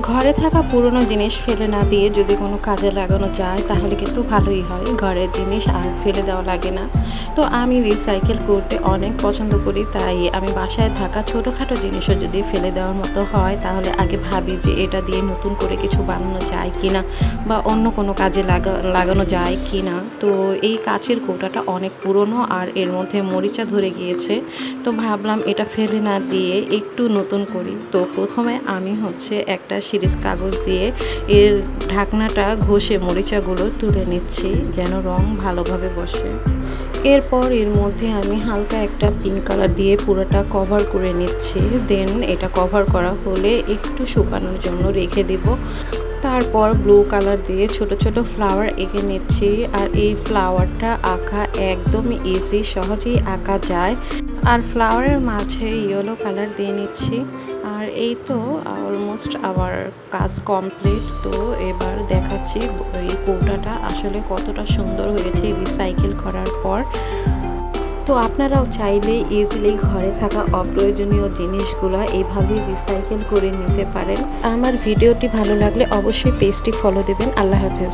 ঘরে থাকা পুরনো জিনিস ফেলে না দিয়ে যদি কোনো কাজে লাগানো যায়, তাহলে কিন্তু ভালোই হয়। ঘরের জিনিস আর ফেলে দেওয়া লাগে না। তো আমি রিসাইকেল করতে অনেক পছন্দ করি, তাই আমি বাসায় থাকা ছোটোখাটো জিনিসও যদি ফেলে দেওয়ার মতো হয়, তাহলে আগে ভাবি যে এটা দিয়ে নতুন করে কিছু বানানো যায় কি না বা অন্য কোনো কাজে লাগা, লাগানো যায় কি না তো এই কাচের কৌটাটা অনেক পুরনো আর এর মধ্যে মরিচা ধরে গিয়েছে। তো ভাবলাম এটা ফেলে না দিয়ে একটু নতুন করি। তো প্রথমে আমি হচ্ছে একটা সিরিজ কাগজ দিয়ে এর ঢাকনাটা ঘষে মরিচাগুলো তুলে নিচ্ছি, যেন রং ভালোভাবে বসে। এরপর এর মধ্যে আমি হালকা একটা পিঙ্ক কালার দিয়ে পুরোটা কভার করে নিচ্ছি। দেন এটা কভার করা হলে একটু শুকানোর জন্য রেখে দিব। তারপর ব্লু কালার দিয়ে ছোট ছোট ফ্লাওয়ার এঁকে নিচ্ছি। আর এই ফ্লাওয়ারটা আঁকা একদমই ইজি সহজেই আঁকা যায়। আর ফ্লাওয়ারের মাঝে ইয়েলো কালার দিয়ে নিচ্ছি। আর এই তো অলমোস্ট আবার কাজ কমপ্লিট তো এবার দেখাচ্ছি এই কৌটাটা আসলে কতটা সুন্দর হয়েছে রিসাইকেল করার পর। তো আপনারাও চাইলে ইজিলি ঘরে থাকা অপ্রয়োজনীয় জিনিসগুলো এইভাবেই রিসাইকেল করে নিতে পারেন। আমার ভিডিওটি ভালো লাগলে অবশ্যই পেজটি ফলো দেবেন। আল্লাহ হাফেজ।